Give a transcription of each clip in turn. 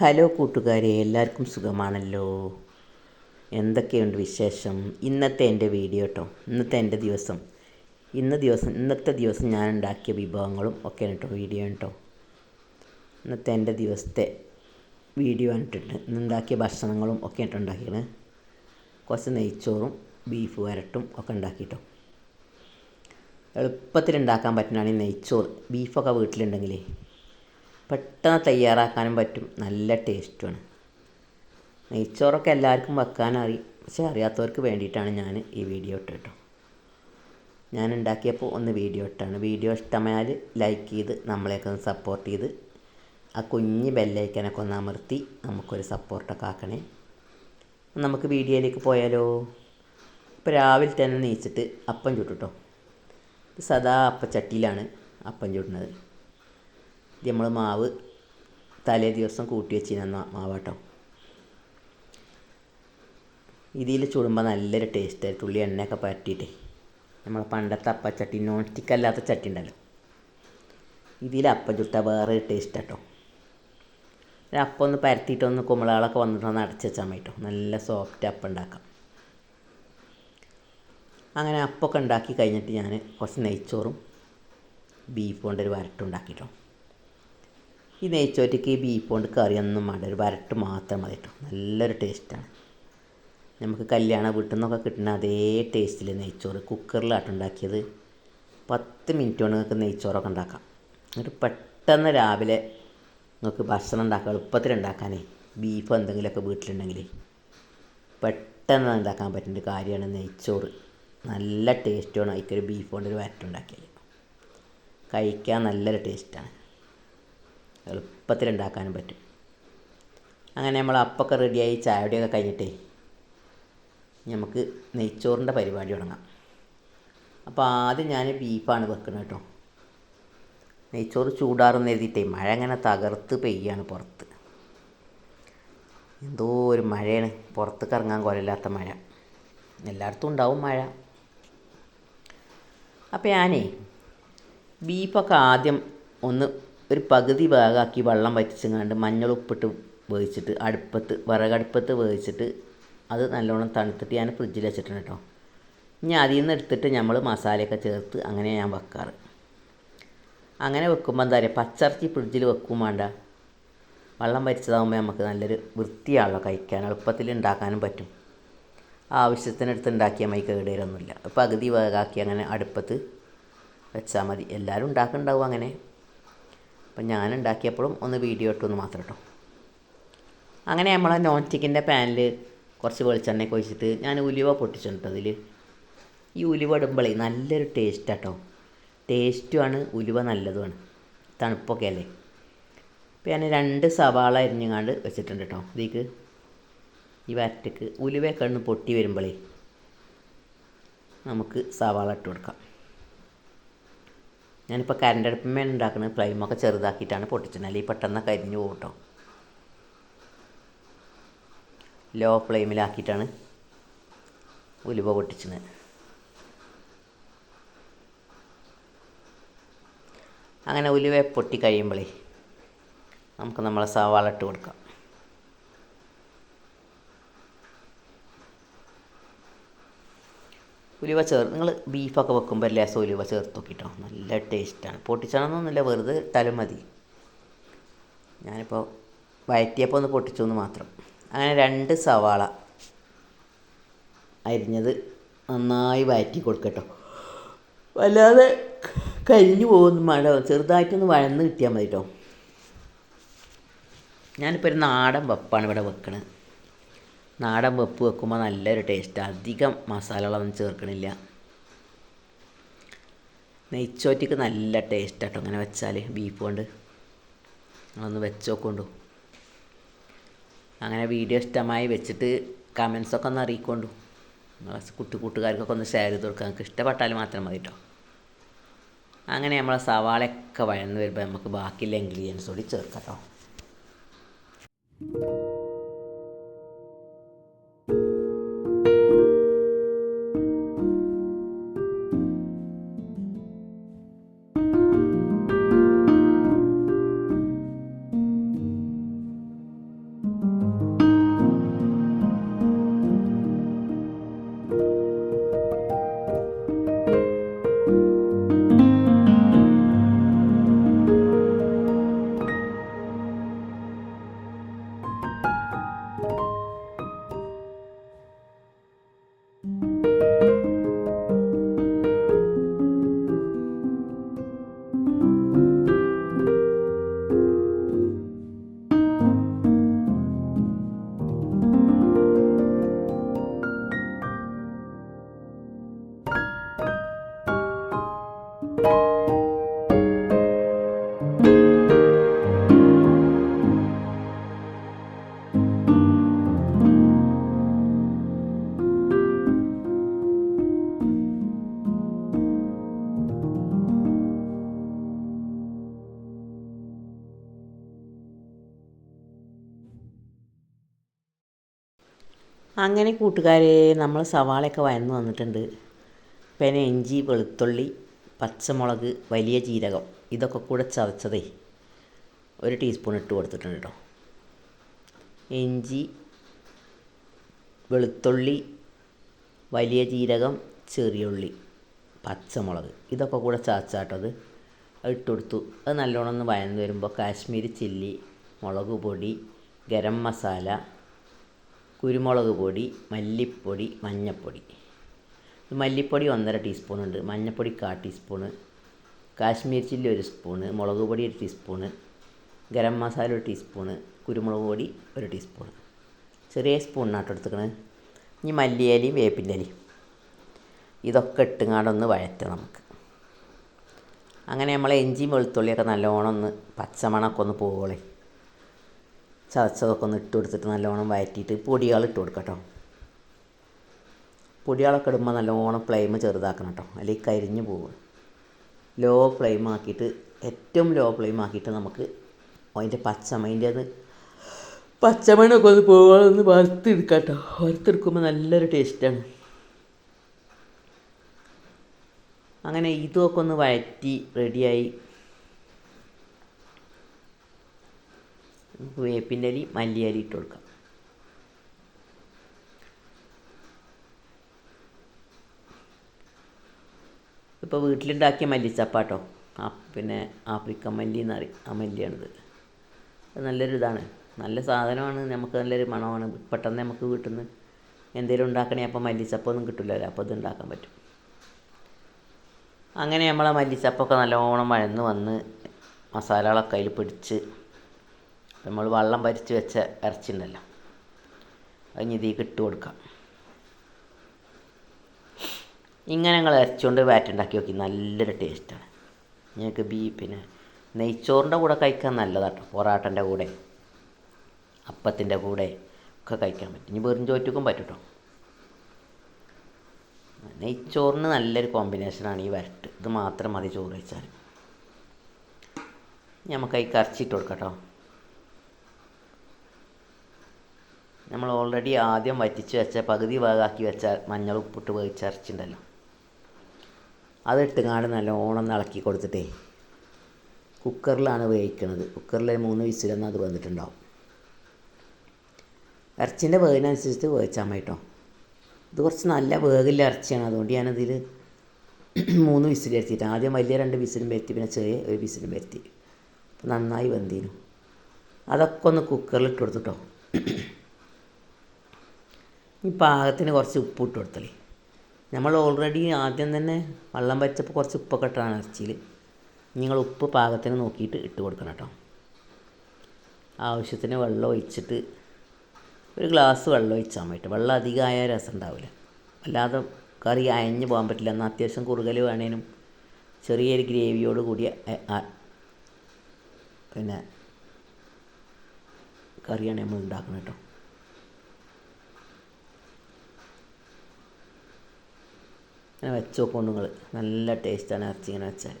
Hello കൂട്ടുകാരെ എല്ലാവർക്കും സുഖമാണല്ലോ? എന്തൊക്കെയുണ്ട് വിശേഷം? ഇന്നത്തെ എന്റെ വീഡിയോ കേട്ടോ ഇന്നത്തെ എന്റെ ദിവസം. ഇന്ന ദിവസം ഇന്നത്തെ ദിവസം ഞാൻ ഉണ്ടാക്കിയ വിഭവങ്ങളും ഒക്കെ കേട്ടോ വീഡിയോ കേട്ടോ ഇന്നത്തെ എന്റെ ദിവസത്തെ വീഡിയോ കണ്ടിട്ടുണ്ട്. ഇന്നുണ്ടാക്കിയ ഭക്ഷണങ്ങളും ഒക്കെ ആയിട്ട് ഉണ്ടാക്കിയത് കുറച്ച് നെയ്ച്ചോറും ബീഫ് വരട്ടും ഒക്കെ ഉണ്ടാക്കിയിട്ടോ എളുപ്പത്തിൽ ഉണ്ടാക്കാൻ പറ്റുന്നതാണ് ഈ നെയ്ച്ചോറ്. ബീഫൊക്കെ വീട്ടിലുണ്ടെങ്കിലേ. പെട്ടെന്ന് തയ്യാറാക്കാനും പറ്റും. നല്ല ടേസ്റ്റുമാണ് നെയ്ച്ചോറൊക്കെ എല്ലാവർക്കും വെക്കാൻ അറിയും പക്ഷെ അറിയാത്തവർക്ക് വേണ്ടിയിട്ടാണ് ഞാൻ ഈ വീഡിയോ ഇട്ട് കേട്ടോ ഞാൻ ഉണ്ടാക്കിയപ്പോൾ ഒന്ന് വീഡിയോ ഇട്ടാണ്. വീഡിയോ ഇഷ്ടമായാൽ ലൈക്ക് ചെയ്ത് നമ്മളെയൊക്കെ ഒന്ന് സപ്പോർട്ട് ചെയ്ത് ആ കുഞ്ഞ് ബെല്ലൈക്കനൊക്കെ ഒന്ന് അമർത്തി നമുക്കൊരു സപ്പോർട്ടൊക്കെ ആക്കണേ. നമുക്ക് വീഡിയോയിലേക്ക് പോയാലോ? ഇപ്പോൾ രാവിലെ തന്നെ നീച്ചിട്ട് അപ്പം ചുട്ടുട്ടോ. സദാ അപ്പച്ചട്ടിയിലാണ് അപ്പം ചുടുന്നത്. ഇത് നമ്മൾ മാവ് തലേ ദിവസം കൂട്ടി വെച്ചിരുന്ന മാവാട്ടോ. ഇതിൽ ചുടുമ്പോൾ നല്ലൊരു ടേസ്റ്റ് തുള്ളി എണ്ണയൊക്കെ പരട്ടിയിട്ട് നമ്മൾ പണ്ടത്തെ അപ്പച്ചട്ടി നോൺ സ്റ്റിക്ക് അല്ലാത്ത ചട്ടി ഉണ്ടല്ലോ. ഇതിൽ അപ്പം ചുട്ടാൽ വേറെ ടേസ്റ്റ് കേട്ടോ അപ്പം ഒന്ന് പരത്തിയിട്ടൊന്ന് കുമ്പളകളൊക്കെ വന്നിട്ടൊന്ന് അടച്ച് വെച്ചാൽ മതി കേട്ടോ നല്ല സോഫ്റ്റ് അപ്പം ഉണ്ടാക്കാം. അങ്ങനെ അപ്പമൊക്കെ ഉണ്ടാക്കി കഴിഞ്ഞിട്ട് ഞാൻ കുറച്ച് നെയ്ച്ചോറും ബീഫ് കൊണ്ടൊരു വരട്ടുണ്ടാക്കിട്ടോ ഈ നെയ്ച്ചോറ്റയ്ക്ക് ബീഫ് കൊണ്ട് കറിയൊന്നും വേണ്ട. ഒരു വരട്ട് മാത്രം മതി കേട്ടോ നല്ലൊരു ടേസ്റ്റാണ് നമുക്ക് കല്യാണ വീട്ടിൽ നിന്നൊക്കെ കിട്ടുന്ന അതേ ടേസ്റ്റിൽ നെയ്ച്ചോറ്. കുക്കറിലാട്ട് ഉണ്ടാക്കിയത്. പത്ത് മിനിറ്റ് കൊണ്ട് നിങ്ങൾക്ക് നെയ്ച്ചോറൊക്കെ ഉണ്ടാക്കാം. എന്നിട്ട് പെട്ടെന്ന് രാവിലെ നിങ്ങൾക്ക് ഭക്ഷണം ഉണ്ടാക്കാം. എളുപ്പത്തിൽ ഉണ്ടാക്കാനേ. ബീഫ് എന്തെങ്കിലുമൊക്കെ വീട്ടിലുണ്ടെങ്കിൽ പെട്ടെന്ന് ഉണ്ടാക്കാൻ പറ്റുന്ന കാര്യമാണ് നെയ്ച്ചോറ്. നല്ല ടേസ്റ്റുമാണ് അതിക്കൊരു ബീഫ് കൊണ്ടൊരു വരട്ടുണ്ടാക്കിയത് കഴിക്കാൻ നല്ലൊരു ടേസ്റ്റാണ് എളുപ്പത്തിൽ ഉണ്ടാക്കാനും പറ്റും. അങ്ങനെ നമ്മൾ അപ്പൊക്കെ റെഡിയായി ചായയുടെയൊക്കെ കഴിഞ്ഞിട്ടേ നമുക്ക് നെയ്ച്ചോറിന്റെ പരിപാടി തുടങ്ങാം. അപ്പോൾ ആദ്യം ഞാൻ ബീഫാണ് വെക്കുന്നത് കേട്ടോ. നെയ്ച്ചോറ് ചൂടാറുന്ന എഴുതിയിട്ടേ മഴ അങ്ങനെ തകർത്ത് പെയ്യാണ് പുറത്ത്. എന്തോ ഒരു മഴയാണ്. പുറത്തേക്ക് ഇറങ്ങാൻ കുറയില്ലാത്ത മഴ. എല്ലായിടത്തും ഉണ്ടാവും മഴ. അപ്പോൾ ഞാനേ ബീഫൊക്കെ ആദ്യം ഒന്ന് ഒരു പകുതി ഭാഗമാക്കി വെള്ളം വറ്റിച്ചെങ്ങാണ്ട് മഞ്ഞൾ ഉപ്പിട്ട് വേവിച്ചിട്ട് അടുപ്പത്ത് വിറകടുപ്പത്ത് വേവിച്ചിട്ട് അത് നല്ലോണം തണുത്തിട്ട് ഞാൻ ഫ്രിഡ്ജിൽ വെച്ചിട്ടുണ്ട് കേട്ടോ ഇനി അതിൽ നിന്ന് എടുത്തിട്ട് നമ്മൾ മസാലയൊക്കെ ചേർത്ത് അങ്ങനെ ഞാൻ വെക്കാറ്. അങ്ങനെ വെക്കുമ്പോൾ എന്താ പറയുക പച്ചറച്ചി ഫ്രിഡ്ജിൽ വെക്കും വേണ്ട വെള്ളം വരിച്ചതാകുമ്പോൾ നമുക്ക് നല്ലൊരു വൃത്തിയാണല്ലോ കഴിക്കാൻ എളുപ്പത്തിൽ ഉണ്ടാക്കാനും പറ്റും. ആവശ്യത്തിനടുത്ത് ഉണ്ടാക്കിയാൽ മതി കേടുവരൊന്നുമില്ല. പകുതി വേഗാക്കി അങ്ങനെ അടുപ്പത്ത് വെച്ചാൽ മതി. എല്ലാവരും ഉണ്ടാക്കുന്നുണ്ടാവും അങ്ങനെ. അപ്പം ഞാൻ ഉണ്ടാക്കിയപ്പോഴും ഒന്ന് വീഡിയോ ഇട്ടു എന്ന് മാത്രം കേട്ടോ അങ്ങനെ നമ്മൾ നോൺ സ്റ്റിക്കിന്റെ പാനിൽ കുറച്ച് വെളിച്ചെണ്ണയൊക്കെ ഒഴിച്ചിട്ട് ഞാൻ ഉലുവ പൊട്ടിച്ചിട്ടുണ്ട് അതിൽ. ഈ ഉലുവ ഇടുമ്പോഴേ നല്ലൊരു ടേസ്റ്റ് കേട്ടോ ടേസ്റ്റുമാണ് ഉലുവ നല്ലതുമാണ് തണുപ്പൊക്കെ അല്ലേ? അപ്പോൾ ഞാൻ രണ്ട് സവാള അരിഞ്ഞങ്ങാണ്ട് വെച്ചിട്ടുണ്ട് കേട്ടോ ഇതിക്ക്. ഈ വരട്ടക്ക് ഉലുവയൊക്കെ ഒന്ന് പൊട്ടി വരുമ്പോഴേ നമുക്ക് സവാള ഇട്ട് കൊടുക്കാം. ഞാനിപ്പോൾ കരണ്ട് അടുപ്പമേ ഉണ്ടാക്കുന്നത്. ഫ്ലെയിമൊക്കെ ചെറുതാക്കിയിട്ടാണ് പൊട്ടിച്ചത്. അല്ലെങ്കിൽ പെട്ടെന്ന് കരിഞ്ഞു പോകട്ടോ ലോ ഫ്ലെയിമിലാക്കിയിട്ടാണ് ഉലുവ പൊട്ടിച്ചത്. അങ്ങനെ ഉലുവ പൊട്ടി കഴിയുമ്പോഴേ നമുക്ക് നമ്മളെ സവാള ഇട്ട് കൊടുക്കാം. ഉലുവ ചേർ നിങ്ങൾ ബീഫൊക്കെ വെക്കുമ്പോൾ ലേസം ഉലുവ ചേർത്ത് നോക്കിയിട്ടോ നല്ല ടേസ്റ്റാണ് പൊട്ടിച്ചണമെന്നൊന്നുമില്ല വെറുതെ ഇട്ടാലും മതി. ഞാനിപ്പോൾ വയറ്റിയപ്പോൾ ഒന്ന് പൊട്ടിച്ചു എന്ന് മാത്രം. അങ്ങനെ രണ്ട് സവാള അരിഞ്ഞത് നന്നായി വയറ്റി കൊടുക്കട്ടോ. വല്ലാതെ കരിഞ്ഞു പോകുന്നു മഴ. ചെറുതായിട്ടൊന്ന് വഴന്ന് കിട്ടിയാൽ മതി കേട്ടോ ഞാനിപ്പോൾ ഒരു നാടൻ വെപ്പാണ് ഇവിടെ വെക്കണത്. നാടൻ വെപ്പ് വെക്കുമ്പോൾ നല്ലൊരു ടേസ്റ്റ് അധികം മസാലകളൊന്നും ചേർക്കണില്ല. നെയ്ച്ചോറ്റിക്ക് നല്ല ടേസ്റ്റ് കേട്ടോ അങ്ങനെ വെച്ചാൽ ബീഫ് കൊണ്ട്. നിങ്ങളൊന്ന് വെച്ച് നോക്കൊണ്ടു അങ്ങനെ വീഡിയോ ഇഷ്ടമായി വെച്ചിട്ട് കമൻസൊക്കെ ഒന്ന് അറിയിക്കൊണ്ടു കുട്ടി കൂട്ടുകാർക്കൊക്കെ ഒന്ന് ഷെയർ ചെയ്ത് കൊടുക്കുക നിങ്ങൾക്ക് ഇഷ്ടപ്പെട്ടാൽ മാത്രം മതി കേട്ടോ അങ്ങനെ നമ്മളെ സവാളയൊക്കെ വഴന്ന് വരുമ്പോൾ നമുക്ക് ബാക്കിയുള്ള ഇൻഗ്രീഡിയൻസ് കൂടി ചേർക്കാം കേട്ടോ അങ്ങനെ കൂട്ടുകാരെ നമ്മൾ സവാളയൊക്കെ വയന്ന് വന്നിട്ടുണ്ട്. പിന്നെ ഇഞ്ചി വെളുത്തുള്ളി പച്ചമുളക് വലിയ ജീരകം ഇതൊക്കെ കൂടെ ചതച്ചതേ ഒരു ടീസ്പൂൺ ഇട്ട് കൊടുത്തിട്ടുണ്ട് കേട്ടോ. ഇഞ്ചി വെളുത്തുള്ളി വലിയ ജീരകം ചെറിയ ഉള്ളി പച്ചമുളക് ഇതൊക്കെ കൂടെ ചതച്ചാട്ടത് ഇട്ട് കൊടുത്തു. അത് നല്ലോണം ഒന്ന് വയന്ന് വരുമ്പോൾ കാശ്മീരി ചില്ലി മുളക് പൊടി ഗരം മസാല കുരുമുളക് പൊടി മല്ലിപ്പൊടി മഞ്ഞൾപ്പൊടി മല്ലിപ്പൊടി ഒന്നര ടീസ്പൂൺ ഉണ്ട്. മഞ്ഞൾപ്പൊടി കാ ടീസ്പൂണ് കാശ്മീർ ചില്ലി ഒരു സ്പൂണ് മുളക് പൊടി ഒരു ടീസ്പൂണ് ഗരം മസാല ഒരു ടീസ്പൂണ് കുരുമുളക് പൊടി ഒരു ടീസ്പൂണ് ചെറിയ സ്പൂണിനാട്ടോ എടുത്തുക്കണത് ഇനി മല്ലിയിലയും വേപ്പിന്റെ ഇലയും. ഇതൊക്കെ ഇട്ടുങ്ങാടൊന്ന് വഴറ്റാം നമുക്ക്. അങ്ങനെ നമ്മൾ ഇഞ്ചിയും വെളുത്തുള്ളിയൊക്കെ നല്ലോണം ഒന്ന് പച്ചമണമൊക്കെ ഒന്ന് പോകോളേ ചതച്ചതൊക്കെ ഒന്ന് ഇട്ട് കൊടുത്തിട്ട് നല്ലോണം വഴറ്റിയിട്ട് പൊടികൾ ഇട്ട് കൊടുക്കാം കേട്ടോ പൊടികളൊക്കെ ഇടുമ്പോൾ നല്ലോണം ഫ്ലെയിം ചെറുതാക്കണം കേട്ടോ അല്ലെങ്കിൽ കരിഞ്ഞു പോകും ലോ ഫ്ലെയിം ആക്കിയിട്ട് ഏറ്റവും ലോ ഫ്ലെയിം ആക്കിയിട്ട് നമുക്ക് അതിന്റെ പച്ചമതിന്റെ അത് പച്ചമണൊക്കെ ഒന്ന് പോകാതൊന്ന് വറുത്തെടുക്കാം കേട്ടോ വറുത്തെടുക്കുമ്പോൾ നല്ലൊരു ടേസ്റ്റാണ് അങ്ങനെ ഇതൊക്കെ ഒന്ന് വഴറ്റി റെഡിയായി നമുക്ക് വേപ്പിന്റെ അരി മല്ലിയലി ഇട്ട് കൊടുക്കാം. ഇപ്പോൾ വീട്ടിലുണ്ടാക്കിയ മല്ലിച്ചപ്പാട്ടോ? ആ പിന്നെ ആഫ്രിക്കൻ മല്ലി എന്ന് പറയും. ആ മല്ലിയാണിത്. അത് നല്ലൊരു ഇതാണ്. നല്ല സാധനമാണ്. നമുക്ക് നല്ലൊരു മണമാണ്. പെട്ടെന്ന് നമുക്ക് വീട്ടിൽ നിന്ന് എന്തെങ്കിലും ഉണ്ടാക്കണേ അപ്പോൾ മല്ലിച്ചപ്പൊന്നും കിട്ടില്ലല്ലോ അപ്പോൾ ഇത് ഉണ്ടാക്കാൻ പറ്റും. അങ്ങനെ നമ്മളെ മല്ലിച്ചപ്പൊക്കെ നല്ലോണം വഴന്ന് വന്ന് മസാലകളൊക്കെ അതിൽ പിടിച്ച് നമ്മൾ വെള്ളം പരിച്ച് വെച്ച ഇറച്ചി ഉണ്ടല്ലോ അത് ഇനി ഇതിലേക്ക് ഇട്ട് കൊടുക്കാം. ഇങ്ങനെ ഞങ്ങൾ ഇറച്ചിക്കൊണ്ട് വാറ്റുണ്ടാക്കി നോക്കി നല്ലൊരു ടേസ്റ്റാണ്. ഞങ്ങൾക്ക് ബീ പിന്നെ നെയ്ച്ചോറിന്റെ കൂടെ കഴിക്കാൻ നല്ലതാട്ടോ പൊറാട്ടന്റെ കൂടെ അപ്പത്തിന്റെ കൂടെ ഒക്കെ കഴിക്കാൻ പറ്റും. ഇനി വെറും ചോറ്റുക്കും പറ്റും കേട്ടോ നെയ്ച്ചോറിന് നല്ലൊരു കോമ്പിനേഷനാണ് ഈ വരട്ട്. ഇത് മാത്രം മതി ചോറ് കഴിച്ചാൽ നമുക്ക് ഈ കറച്ചിട്ട് കൊടുക്കാം കേട്ടോ. നമ്മൾ ഓൾറെഡി ആദ്യം വറ്റിച്ച് വെച്ച പകുതി ഭാഗമാക്കി വെച്ച മഞ്ഞൾ ഉപ്പിട്ട് വേവിച്ച ഇറച്ചിണ്ടല്ലോ നല്ല ഓണം നല്ലോണം ഇളക്കി കൊടുത്തിട്ടേ കുക്കറിലാണ് വേവിക്കണത്. കുക്കറിൽ മൂന്ന് വിസിലൊന്നും അത് വന്നിട്ടുണ്ടാവും. ഇറച്ചിന്റെ വേവിനനുസരിച്ച് വേവിച്ചാൽ മതി കേട്ടോ ഇത് കുറച്ച് നല്ല വേഗില്ല ഇറച്ചിയാണ്. അതുകൊണ്ട് ഞാനതിൽ മൂന്ന് വിസിൽ വരുത്തിയിട്ട് ആദ്യം വലിയ രണ്ട് വിസിലും വരുത്തി പിന്നെ ചെറിയ ഒരു വിസിലും വരുത്തി. നന്നായി വെന്തീനു അതൊക്കെ ഒന്ന് കുക്കറിൽ ഇട്ട് കൊടുത്തിട്ടോ ഈ പാകത്തിന് കുറച്ച് ഉപ്പ് ഇട്ട് കൊടുത്തല്ലേ നമ്മൾ ഓൾറെഡി ആദ്യം തന്നെ വെള്ളം വച്ചപ്പോൾ കുറച്ച് ഉപ്പൊക്കെ ഇട്ടാണ് ഇറച്ചിയിൽ നിങ്ങൾ ഉപ്പ് പാകത്തിന് നോക്കിയിട്ട് ഇട്ട് കൊടുക്കണം കേട്ടോ. ആവശ്യത്തിന് വെള്ളം ഒഴിച്ചിട്ട് ഒരു ഗ്ലാസ് വെള്ളം ഒഴിച്ചാൽ മതി വെള്ളം അധികമായ രസം ഉണ്ടാവില്ല അല്ലാതെ കറി അയഞ്ഞ് പോകാൻ പറ്റില്ല. എന്നാൽ അത്യാവശ്യം കുറുകൽ വേണേനും ചെറിയൊരു ഗ്രേവിയോട് കൂടിയ പിന്നെ കറിയാണ് നമ്മൾ ഉണ്ടാക്കുന്നത് കേട്ടോ. ഇങ്ങനെ വെച്ച് നോക്കും നിങ്ങൾ നല്ല ടേസ്റ്റാണ് ഇറച്ചി ഇങ്ങനെ വെച്ചാൽ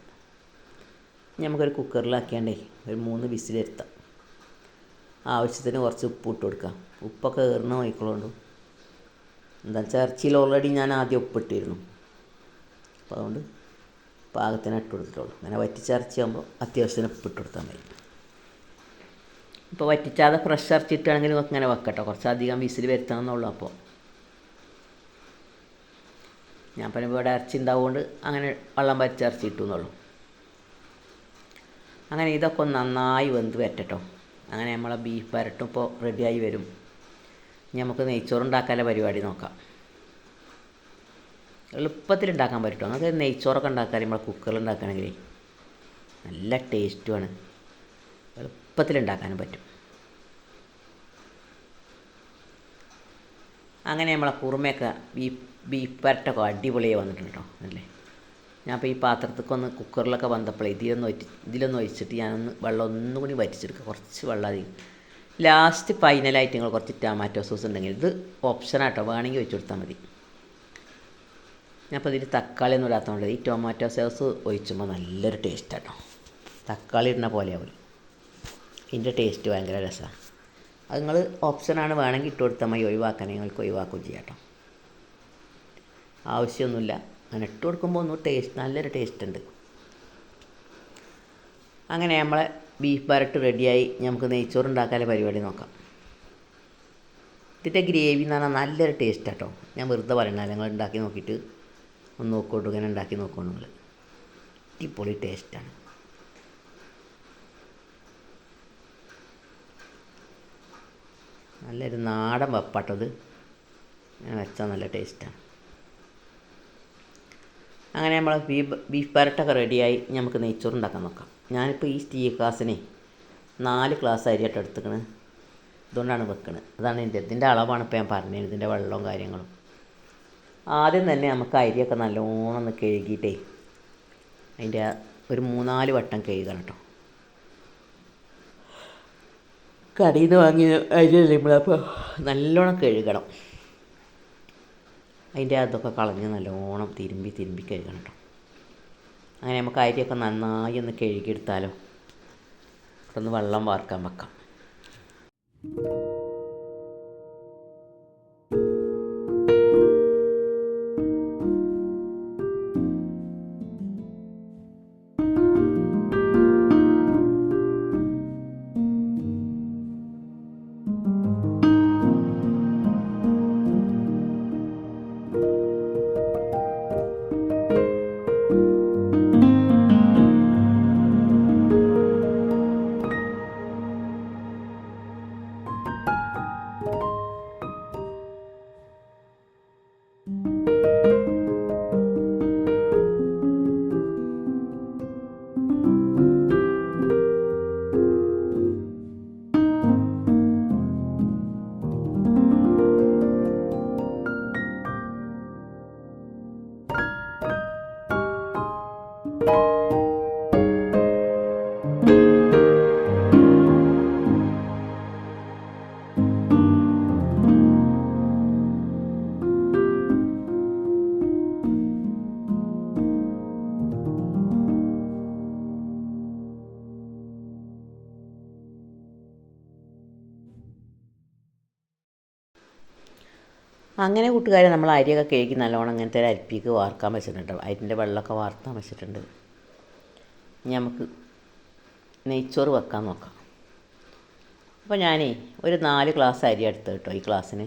നമുക്കൊരു കുക്കറിലാക്കിയാണ്ടേ ഒരു മൂന്ന് വിസിൽ വരുത്താം ആവശ്യത്തിന് കുറച്ച് ഉപ്പ് ഇട്ട് കൊടുക്കാം. ഉപ്പൊക്കെ ഏറുന്ന വൈക്കോളുണ്ട് എന്താ വെച്ചാൽ ഇറച്ചിയിൽ ഓൾറെഡി ഞാൻ ആദ്യം ഉപ്പിട്ടിരുന്നു. അപ്പോൾ അതുകൊണ്ട് പാകത്തിന് ഇട്ട് കൊടുത്തിട്ടുള്ളൂ. അങ്ങനെ വറ്റിച്ച ഇറച്ചി ആകുമ്പോൾ അത്യാവശ്യത്തിന് ഉപ്പ് ഇട്ട് കൊടുത്താൽ മതി. ഇപ്പോൾ വറ്റിച്ചാതെ ഫ്രഷ് ഇറച്ചി ഇട്ടാണെങ്കിൽ ഇങ്ങനെ വെക്കട്ടോ. കുറച്ചധികം വിസിൽ വരുത്തണമെന്നുള്ളൂ അപ്പോൾ ഞാൻ പിന്നെ ഇവിടെ ഇറച്ചി ഉണ്ടാവുകൊണ്ട് അങ്ങനെ വെള്ളം വരച്ച് ഇറച്ചി ഇട്ടു എന്നുള്ളൂ. അങ്ങനെ ഇതൊക്കെ നന്നായി വെന്ത് വരട്ടോ അങ്ങനെ നമ്മളെ ബീഫ് വരട്ടും ഇപ്പോൾ റെഡിയായി വരും. ഇനി നമുക്ക് നെയ്ച്ചോറുണ്ടാക്കാനുള്ള പരിപാടി നോക്കാം. എളുപ്പത്തിൽ ഉണ്ടാക്കാൻ പറ്റും അങ്ങനത്തെ നെയ്ച്ചോറൊക്കെ ഉണ്ടാക്കാൻ നമ്മളെ കുക്കറിൽ ഉണ്ടാക്കണമെങ്കിൽ നല്ല ടേസ്റ്റുമാണ് എളുപ്പത്തിൽ ഉണ്ടാക്കാനും പറ്റും. അങ്ങനെ നമ്മളെ കുറുമയൊക്കെ ബീഫ് ബീഫ് വരട്ടൊക്കെ അടിപൊളിയായി വന്നിട്ടുണ്ട് കേട്ടോ അല്ലേ? ഞാൻ അപ്പോൾ ഈ പാത്രത്തേക്ക് ഒന്ന് കുക്കറിലൊക്കെ വന്നപ്പോൾ ഇതിലൊന്ന് ഇതിലൊന്ന് ഒഴിച്ചിട്ട് ഞാനൊന്ന് വെള്ളം ഒന്നും കൂടി വറ്റിച്ചെടുക്കുക കുറച്ച് വെള്ളം അധികം. ലാസ്റ്റ് ഫൈനലായിട്ട് നിങ്ങൾ കുറച്ച് ടൊമാറ്റോ സോസ് ഉണ്ടെങ്കിൽ ഇത് ഓപ്ഷനാട്ടോ വേണമെങ്കിൽ വെച്ച് കൊടുത്താൽ മതി. ഞാനിപ്പോൾ ഇതിൽ തക്കാളി ഒന്നും ഇടാത്തതുകൊണ്ട് ഈ ടൊമാറ്റോ സോസ് ഒഴിച്ചുമ്പോൾ നല്ലൊരു ടേസ്റ്റാട്ടോ തക്കാളി ഇടുന്ന പോലെ ആവും. ഇതിന്റെ ടേസ്റ്റ് ഭയങ്കര രസമാണ് അത് നിങ്ങൾ ഓപ്ഷനാണ് വേണമെങ്കിൽ ഇട്ട് കൊടുത്താൽ മതി. ഒഴിവാക്കാൻ നിങ്ങൾക്ക് ഒഴിവാക്കുകയും ചെയ്യാം കേട്ടോ ആവശ്യമൊന്നുമില്ല. അങ്ങനെ ഇട്ട് കൊടുക്കുമ്പോൾ ഒന്ന് ടേസ്റ്റ് നല്ലൊരു ടേസ്റ്റ് ഉണ്ട്. അങ്ങനെ നമ്മളെ ബീഫ് വരട്ട് റെഡിയായി നമുക്ക് നെയ്ച്ചോറ് ഉണ്ടാക്കാനുള്ള പരിപാടി നോക്കാം. ഇതിന്റെ ഗ്രേവി എന്ന് പറഞ്ഞാൽ നല്ലൊരു ടേസ്റ്റ് കേട്ടോ ഞാൻ വെറുതെ പറയണ നിങ്ങൾ ഉണ്ടാക്കി നോക്കിയിട്ട് ഒന്ന് നോക്കോട്ടു ഇങ്ങനെ ഉണ്ടാക്കി നോക്കൂ നിങ്ങൾ. അടിപൊളി ടേസ്റ്റാണ് നല്ലൊരു നാടൻ വെപ്പാട്ടത്. വെച്ചാൽ നല്ല ടേസ്റ്റാണ് അങ്ങനെ നമ്മൾ ബീഫ് ബീഫ് പരട്ടൊക്കെ റെഡിയായി നമുക്ക് നെയ്ച്ചോറ് ഉണ്ടാക്കാൻ നോക്കാം. ഞാനിപ്പോൾ ഈ സ്റ്റീ ഗ്ലാസ്സിനെ നാല് ഗ്ലാസ് അരിയായിട്ട് എടുത്തുക്കണ്. ഇതുകൊണ്ടാണ് വെക്കുന്നത് അതാണ് ഇതിന്റെ ഇതിന്റെ അളവാണ് ഇപ്പോൾ ഞാൻ പറഞ്ഞത്. ഇതിന്റെ വെള്ളവും കാര്യങ്ങളും. ആദ്യം തന്നെ നമുക്ക് അരിയൊക്കെ നല്ലോണം ഒന്ന് കഴുകിയിട്ടേ അതിന്റെ ഒരു മൂന്നാൽ വട്ടം കഴുകണം കേട്ടോ. കടയിൽ നിന്ന് വാങ്ങിയ അരിയല്ലേ നമ്മളപ്പോൾ നല്ലോണം കഴുകണം. അതിന്റെ അതൊക്കെ കളഞ്ഞ് നല്ലോണം തിരുമ്പി തിരുമ്പി കഴുകണം കേട്ടോ അങ്ങനെ നമുക്ക് അരിയൊക്കെ നന്നായി ഒന്ന് കഴുകിയെടുത്താലോ? ഒന്ന് വെള്ളം വാർക്കാൻ വെക്കാം. അങ്ങനെ കൂട്ടുകാരെ നമ്മൾ അരിയൊക്കെ കഴുകി നല്ലോണം അങ്ങനത്തെ ഒരു അരിപ്പിക്ക് വാർക്കാൻ വെച്ചിട്ടുണ്ട്. അരിന്റെ വെള്ളമൊക്കെ വാർത്താൻ വെച്ചിട്ടുണ്ട്. ഇനി നമുക്ക് നെയ്ച്ചോറ് വെക്കാൻ നോക്കാം. അപ്പോൾ ഞാനേ ഒരു നാല് ഗ്ലാസ് അരി എടുത്ത് കേട്ടോ ഈ ക്ലാസ്സിന്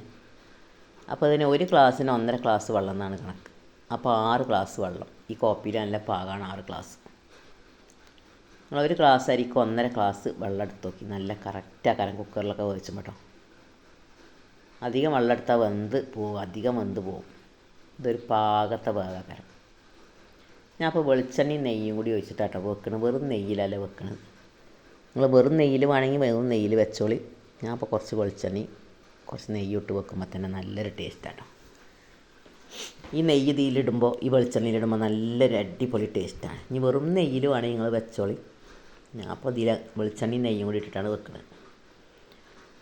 അപ്പോൾ അതിന് ഒരു ക്ലാസ്സിന് ഒന്നര ഗ്ലാസ് വെള്ളം എന്നാണ് കണക്ക്. അപ്പോൾ ആറ് ഗ്ലാസ് വെള്ളം. ഈ കോപ്പിയിൽ നല്ല പാകമാണ് ആറ് ഗ്ലാസ്. നിങ്ങൾ ഒരു ഗ്ലാസ് അരിക്ക് ഒന്നര ഗ്ലാസ് വെള്ളം എടുത്ത് നോക്കി. നല്ല കറക്റ്റാക്കാരം കുക്കറിലൊക്കെ വേവിച്ചും കേട്ടോ അധികം വെള്ളം എടുത്താൽ വെന്ത് പോവും അധികം വെന്ത് പോവും. ഇതൊരു പാകത്തെ വേഗക്കാരം ഞാൻ അപ്പോൾ വെളിച്ചെണ്ണയും നെയ്യും കൂടി ഒഴിച്ചിട്ടാട്ടോ വെക്കണത്. വെറും നെയ്യിലല്ല വെക്കണത്. നിങ്ങൾ വെറും നെയ്യിൽ വേണമെങ്കിൽ വെറും നെയ്യിൽ വെച്ചോളി. ഞാൻ അപ്പോൾ കുറച്ച് വെളിച്ചെണ്ണയും കുറച്ച് നെയ്യ് ഇട്ട് വെക്കുമ്പോൾ തന്നെ നല്ലൊരു ടേസ്റ്റാട്ടോ. ഈ നെയ്യ് ഇതിലിടുമ്പോൾ ഈ വെളിച്ചെണ്ണയിലിടുമ്പോൾ നല്ലൊരു അടിപൊളി ടേസ്റ്റാണ്. ഇനി വെറും നെയ്യിൽ വേണമെങ്കിൽ നിങ്ങൾ വെച്ചോളി. ഞാൻ അപ്പോൾ ഇതിൽ വെളിച്ചെണ്ണയും നെയ്യും കൂടി ഇട്ടിട്ടാണ് വെക്കുന്നത്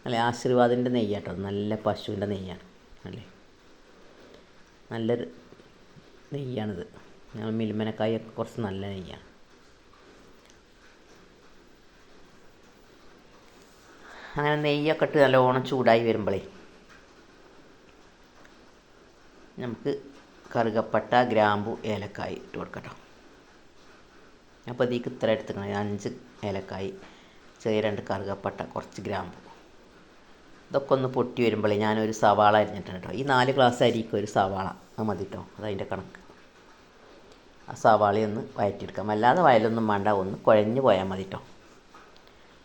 അല്ലെ? ആശീർവാദിന്റെ നെയ്യാട്ടോ. നല്ല പശുവിന്റെ നെയ്യാണ്. അല്ലേ? നല്ലൊരു നെയ്യാണിത്. ഞങ്ങൾ മിൽമനക്കായൊക്കെ കുറച്ച് നല്ല നെയ്യാണ്. അങ്ങനെ നെയ്യൊക്കെ ഇട്ട് നല്ലോണം ചൂടായി വരുമ്പോഴേ നമുക്ക് കറുകപ്പട്ട ഗ്രാമ്പു ഏലക്കായി ഇട്ട് കൊടുക്കട്ടോ. അപ്പോൾ ഇതിലേക്ക് ഇത്ര എടുത്തുക്കണം അഞ്ച് ഏലക്കായി ചെറിയ രണ്ട് കറുകപ്പട്ട കുറച്ച് ഗ്രാമ്പു. ഇതൊക്കെ ഒന്ന് പൊട്ടി വരുമ്പോഴേ ഞാനൊരു സവാള അരിഞ്ഞിട്ടുണ്ട് കേട്ടോ. ഈ നാല് ഗ്ലാസ് അരിക്ക് ഒരു സവാള. അത് മതി കേട്ടോ. അതതിന്റെ കണക്ക്. ആ സവാളയൊന്ന് വയറ്റിയെടുക്കാം. അല്ലാതെ വയലൊന്നും വേണ്ട. ഒന്ന് കുഴഞ്ഞു പോയാൽ മതി കേട്ടോ.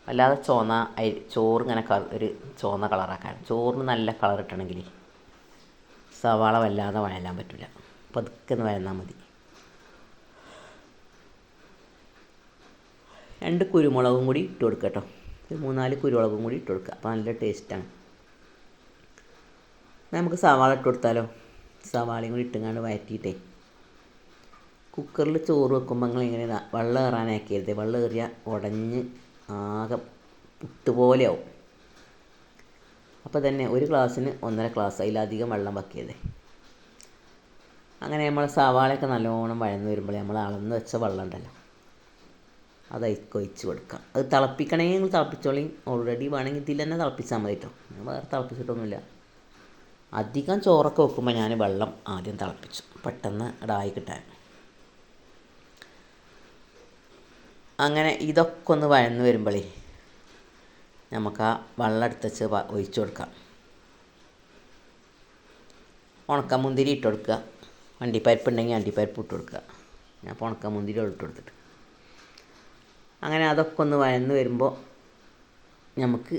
അല്ലാതെ ചുവന്ന അരി ചോറ് ഇങ്ങനെ കളർ ഒരു ചുവന്ന കളറാക്കാൻ. ചോറിന് നല്ല കളർ ഇട്ടണമെങ്കിൽ സവാള വല്ലാതെ വയലാൻ പറ്റില്ല പതുക്കെ ഒന്ന് വയന്നാൽ മതി. രണ്ട് കുരുമുളകും കൂടി ഇട്ട് കൊടുക്കുക കേട്ടോ. ഒരു മൂന്നാൽ കുരുമുളകും കൂടി ഇട്ട് കൊടുക്കുക അപ്പോൾ നല്ല ടേസ്റ്റാണ് നമുക്ക് സവാള ഇട്ട് കൊടുത്താലോ? സവാളയും കൂടി ഇട്ടുങ്ങാണ്ട് വഴറ്റിയിട്ടേ കുക്കറിൽ ചോറ് വെക്കുമ്പോൾ നിങ്ങൾ ഇങ്ങനെ വെള്ളം ഏറാനാക്കരുത് വെള്ളം ഏറിയാൽ ഉടഞ്ഞ് ആകെ പുട്ടുപോലെ ആവും അപ്പോൾ തന്നെ ഒരു ഗ്ലാസ്സിന് ഒന്നര ഗ്ലാസ് അതിലധികം വെള്ളം വയ്ക്കരുത് അങ്ങനെ നമ്മൾ സവാളയൊക്കെ നല്ലോണം വഴന്ന് വരുമ്പോൾ നമ്മൾ അളന്ന് വെച്ച വെള്ളം ഉണ്ടല്ലോ അത് ഒഴിച്ച് കൊടുക്കാം. അത് തിളപ്പിക്കണമെങ്കിൽ തിളപ്പിച്ചോളി. ഓൾറെഡി വേണമെങ്കിൽ ഇതിൽ തന്നെ തിളപ്പിച്ചാൽ മതി കേട്ടോ വേറെ തിളപ്പിച്ചിട്ടൊന്നുമില്ല അധികം ചോറൊക്കെ വെക്കുമ്പോൾ ഞാൻ വെള്ളം ആദ്യം തിളപ്പിച്ചു. പെട്ടെന്ന് ഇടായി കിട്ടാൻ. അങ്ങനെ ഇതൊക്കെ ഒന്ന് വഴന്ന് വരുമ്പോഴേ നമുക്ക് ആ വെള്ളം എടുത്ത് വെച്ച് കൊടുക്കാം ഒഴിച്ച് കൊടുക്കാം. ഉണക്കമുന്തിരി ഇട്ട് കൊടുക്കുക. വണ്ടിപ്പരിപ്പ് ഉണ്ടെങ്കിൽ വണ്ടിപ്പരിപ്പ് ഇട്ട് കൊടുക്കുക. ഞാൻ ഇപ്പോൾ ഉണക്കമുന്തിരി ഇട്ട് കൊടുത്തിട്ട്. അങ്ങനെ അതൊക്കെ ഒന്ന് വഴന്ന് വരുമ്പോൾ നമുക്ക്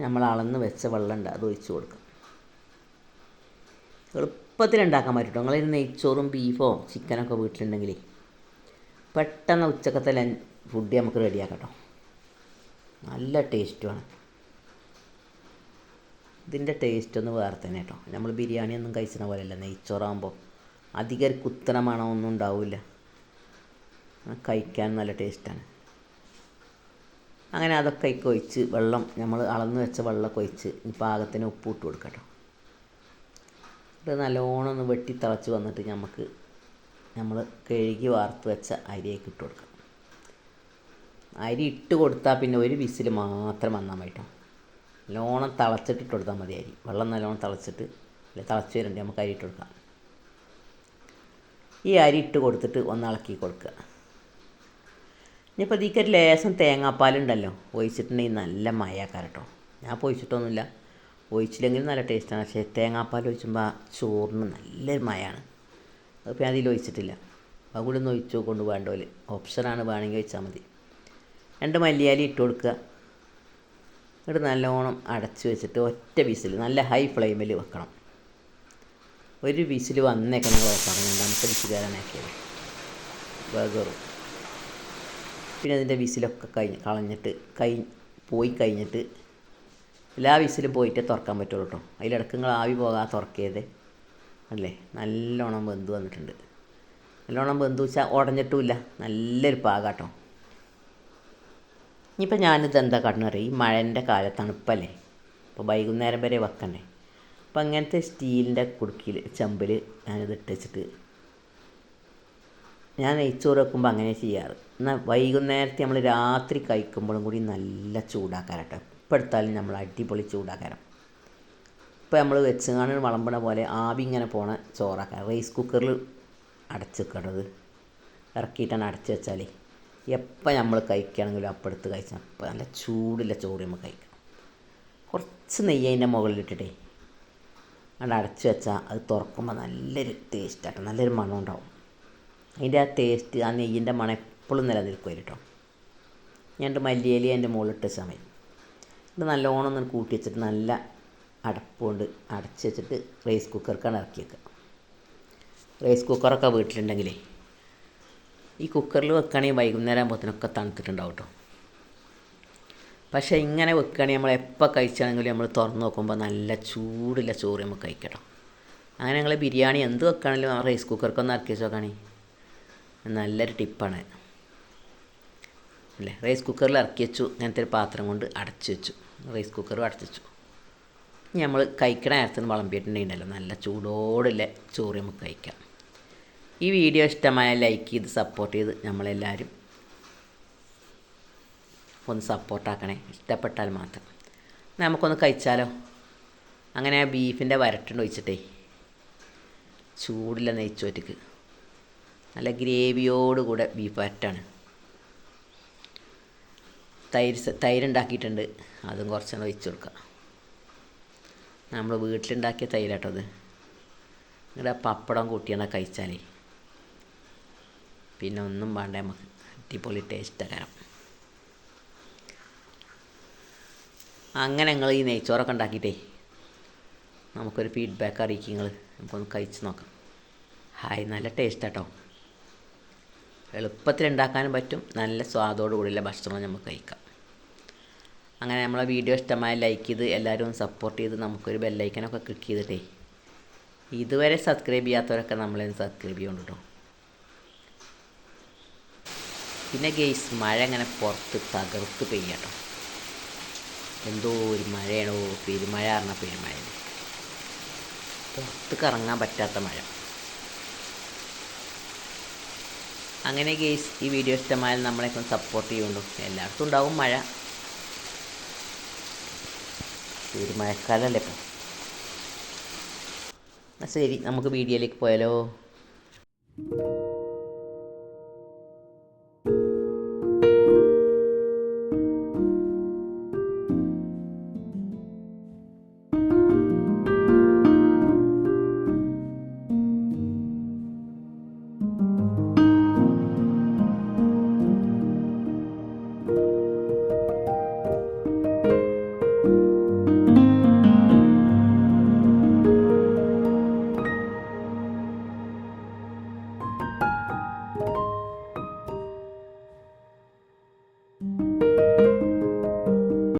നമ്മൾ അളന്ന് വെച്ച വെള്ളം ഉണ്ട് അത് ഒഴിച്ചു കൊടുക്കാം. എളുപ്പത്തിൽ ഉണ്ടാക്കാൻ പറ്റും നിങ്ങളൊരു നെയ്ച്ചോറും ബീഫോ ചിക്കനൊക്കെ വീട്ടിലുണ്ടെങ്കിൽ പെട്ടെന്ന് ഉച്ചക്കത്തെ ലൻ ഫുഡ് നമുക്ക് റെഡിയാക്കാം കേട്ടോ നല്ല ടേസ്റ്റുമാണ് ഇതിന്റെ ടേസ്റ്റ് ഒന്ന് വേറെ തന്നെ കേട്ടോ. നമ്മൾ ബിരിയാണി ഒന്നും കഴിച്ചണ പോലെയല്ല. നെയ്ച്ചോറാകുമ്പോൾ അധികം ഒരു കുത്തണ മണമൊന്നും ഉണ്ടാവില്ല. കഴിക്കാൻ നല്ല ടേസ്റ്റാണ് അങ്ങനെ അതൊക്കെ കൊഴിച്ച് ഒഴിച്ച് വെള്ളം നമ്മൾ അളന്ന് വെച്ച വെള്ളമൊക്കെ ഒഴിച്ച് ഈ പാകത്തിന് ഉപ്പ് ഇട്ട് കൊടുക്കാം കേട്ടോ ഇത് നല്ലോണം ഒന്ന് വെട്ടി തിളച്ച് വന്നിട്ട് നമുക്ക് നമ്മൾ കഴുകി വാർത്ത് വെച്ച അരിയൊക്കെ ഇട്ട് കൊടുക്കാം. അരി ഇട്ട് കൊടുത്താൽ പിന്നെ ഒരു വിസിൽ മാത്രം വന്നാൽ മതി കേട്ടോ നല്ലോണം തിളച്ചിട്ട് ഇട്ട് കൊടുത്താൽ മതി അരി. വെള്ളം നല്ലോണം തിളച്ചിട്ട് അല്ലെ തിളച്ച് വരുന്നുണ്ട് നമുക്ക് അരി ഇട്ട് കൊടുക്കാം. ഈ അരി ഇട്ട് കൊടുത്തിട്ട് ഒന്ന് ഇളക്കി കൊടുക്കുക. ഇനിയിപ്പോൾ ഇതിക്കൊരു ലേശം തേങ്ങാപ്പാലുണ്ടല്ലോ ഒഴിച്ചിട്ടുണ്ടെങ്കിൽ നല്ല മയാക്കാരം കേട്ടോ ഞാൻ ഇപ്പോൾ ഒഴിച്ചില്ലെങ്കിൽ നല്ല ടേസ്റ്റാണ്. പക്ഷേ തേങ്ങാപ്പാൽ ഒഴിച്ചുമ്പോൾ ചോറിന് നല്ലൊരു മയാണ്. അത് ഞാൻ അതിൽ ഒഴിച്ചിട്ടില്ല. അത് കൂടെ ഒന്ന് ഒഴിച്ചു കൊണ്ട് പോലെ ഓപ്ഷനാണ് വേണമെങ്കിൽ ഒഴിച്ചാൽ മതി. രണ്ട് മല്ലിയാലി ഇട്ട് കൊടുക്കുക. എന്നിട്ട് നല്ലോണം അടച്ച് വെച്ചിട്ട് ഒറ്റ വിസിൽ നല്ല ഹൈ ഫ്ലെയിമിൽ വെക്കണം. ഒരു വിസിൽ വന്നേക്കെ നിങ്ങൾ ഓഫാണ് രണ്ടാമത്തെ വിസിൽ ആക്കിയത് ബർഗറും പിന്നെ അതിന്റെ വിസിലൊക്കെ കഴിഞ്ഞ് കളഞ്ഞിട്ട് കൈ പോയി കഴിഞ്ഞിട്ട് എല്ലാ വിസിലും പോയിട്ടേ തുറക്കാൻ പറ്റുള്ളൂ കേട്ടോ. അതിലിടക്ക് നിങ്ങൾ ആവി പോകാതെ തുറക്കിയത്. അല്ലേ? നല്ലോണം വെന്ത് വന്നിട്ടുണ്ട്. നല്ലോണം വെന്ത് വെച്ചാൽ ഉടഞ്ഞിട്ടുമില്ല നല്ലൊരു പാകാട്ടോ. ഇനിയിപ്പോൾ ഞാനിത് എന്താ അറിയാം? ഈ മഴന്റെ കാല തണുപ്പല്ലേ അപ്പോൾ വൈകുന്നേരം വരെ വെക്കണ്ടേ? അപ്പോൾ അങ്ങനത്തെ സ്റ്റീലിന്റെ കുടുക്കിൽ ചെമ്പിൽ ഞാനിത് ഇട്ട് വെച്ചിട്ട് ഞാൻ നെയ്ച്ചോറ് വെക്കുമ്പോൾ അങ്ങനെ ചെയ്യാറ്. എന്നാൽ വൈകുന്നേരത്തെ നമ്മൾ രാത്രി കഴിക്കുമ്പോഴും കൂടി നല്ല ചൂടാക്കാരട്ടോ ഇപ്പം എടുത്താലും നമ്മൾ അടിപൊളി ചൂടാക്കാനും ഇപ്പം നമ്മൾ വെച്ചുകാണ് വിളമ്പണ പോലെ ആവി ഇങ്ങനെ പോണ ചോറാക്കാം റൈസ് കുക്കറിൽ അടച്ച് വെക്കണത്. ഇറക്കിയിട്ടാണ് അടച്ച് വെച്ചാൽ എപ്പോൾ നമ്മൾ കഴിക്കുകയാണെങ്കിലും അപ്പം എടുത്ത് കഴിച്ചാൽ അപ്പം നല്ല ചൂടുള്ള ചോറ് നമ്മൾ കഴിക്കണം. കുറച്ച് നെയ്യ് അതിന്റെ മുകളിലിട്ടിട്ടേ. അത് അടച്ച് വെച്ചാൽ അത് തുറക്കുമ്പോൾ നല്ലൊരു ടേസ്റ്റാട്ടോ നല്ലൊരു മണം ഉണ്ടാവും. അതിന്റെ ആ ടേസ്റ്റ് ആ നെയ്യിന്റെ മണം എപ്പോഴും നിലനിൽക്കുമായിരിക്കും ഞാൻ മല്ലിയില അതിന്റെ മുകളിലിട്ട് മതി ഇത് നല്ലോണം ഒന്ന് കൂട്ടി വെച്ചിട്ട് നല്ല അടപ്പുകൊണ്ട് അടച്ച് വെച്ചിട്ട് റൈസ് കുക്കർക്കാണ് ഇറക്കി വെക്കുക. റൈസ് കുക്കറൊക്കെ വീട്ടിലുണ്ടെങ്കിലേ ഈ കുക്കറിൽ വെക്കുകയാണെങ്കിൽ വൈകുന്നേരം ആകുമ്പോഴത്തേനൊക്കെ തണുത്തിട്ടുണ്ടാവും കേട്ടോ പക്ഷേ ഇങ്ങനെ വെക്കുകയാണെങ്കിൽ നമ്മൾ എപ്പോൾ കഴിച്ചാണെങ്കിലും നമ്മൾ തുറന്ന് നോക്കുമ്പോൾ നല്ല ചൂടില്ല ചോറ് നമുക്ക് കഴിക്കട്ടോ അങ്ങനെ ഞങ്ങൾ ബിരിയാണി എന്ത് വെക്കുകയാണെങ്കിലും ആ റൈസ് കുക്കർക്കൊന്ന് ഇറക്കി വെച്ച് നോക്കുകയാണെങ്കിൽ നല്ലൊരു ടിപ്പാണ് അല്ലേ? റൈസ് കുക്കറിൽ ഇറക്കി വെച്ചു. അങ്ങനത്തെ ഒരു പാത്രം കൊണ്ട് അടച്ചു വെച്ചു. റൈസ് കുക്കർ അടച്ചു നമ്മൾ കഴിക്കണ നേരത്തിന് വിളമ്പിയിട്ടുണ്ടെങ്കിലല്ലോ നല്ല ചൂടോടുള്ള ചോറ് നമുക്ക് കഴിക്കാം. ഈ വീഡിയോ ഇഷ്ടമായ ലൈക്ക് ചെയ്ത് സപ്പോർട്ട് ചെയ്ത് നമ്മളെല്ലാവരും ഒന്ന് സപ്പോർട്ടാക്കണേ ഇഷ്ടപ്പെട്ടാൽ മാത്രം. നമുക്കൊന്ന് കഴിച്ചാലോ? അങ്ങനെ ബീഫിന്റെ വരട്ടുണ്ട് ഒഴിച്ചിട്ടേ. ചൂടില്ല നെയ്ച്ചോറ്റക്ക്. നല്ല ഗ്രേവിയോടുകൂടെ ബീഫ് വരട്ടാണ്. തൈര് തൈരുണ്ടാക്കിയിട്ടുണ്ട്. അതും കുറച്ചെണ്ണം ഒഴിച്ച് കൊടുക്കാം. നമ്മൾ വീട്ടിലുണ്ടാക്കിയ തൈരാട്ടോ അത്. നിങ്ങളുടെ പപ്പടം കൂട്ടിയാണ് കഴിച്ചാലേ. പിന്നെ ഒന്നും വേണ്ട നമുക്ക്. അടിപൊളി ടേസ്റ്റ് അങ്ങനെ ഞങ്ങൾ ഈ നെയ്ച്ചോറൊക്കെ ഉണ്ടാക്കിയിട്ടേ നമുക്കൊരു ഫീഡ്ബാക്ക് അറിയിക്കും നിങ്ങൾ നമുക്കൊന്ന് കഴിച്ച് നോക്കാം. ഹായ് നല്ല ടേസ്റ്റ് എളുപ്പത്തിൽ ഉണ്ടാക്കാനും പറ്റും. നല്ല സ്വാദോടുകൂടിയുള്ള ഭക്ഷണം നമുക്ക് കഴിക്കാം. അങ്ങനെ നമ്മളെ വീഡിയോ ഇഷ്ടമായി ലൈക്ക് ചെയ്ത് എല്ലാവരും സപ്പോർട്ട് ചെയ്ത് നമുക്കൊരു ബെല്ലൈക്കനൊക്കെ ക്ലിക്ക് ചെയ്തിട്ടേ. ഇതുവരെ സബ്സ്ക്രൈബ് ചെയ്യാത്തവരൊക്കെ നമ്മളെ സബ്സ്ക്രൈബ് ചെയ്യണം കേട്ടോ പിന്നെ ഗെയ്സ് മഴ അങ്ങനെ പുറത്ത് തകർത്ത് പെയ്യാട്ടോ എന്തോ ഒരു മഴയാണോ പെരുമഴ പറഞ്ഞ പെരുമഴ. പുറത്ത് കറങ്ങാൻ പറ്റാത്ത മഴ. അങ്ങനെ ഗെയ്സ് ഈ വീഡിയോ ഇഷ്ടമായാൽ നമ്മളെ സപ്പോർട്ട് ചെയ്യുന്നുണ്ടോ എല്ലായിടത്തും ഉണ്ടാവും മഴ. ഒരു മഴക്കാലമല്ലേ ഇപ്പം? ശരി നമുക്ക് വീഡിയോയിലേക്ക് പോയാലോ?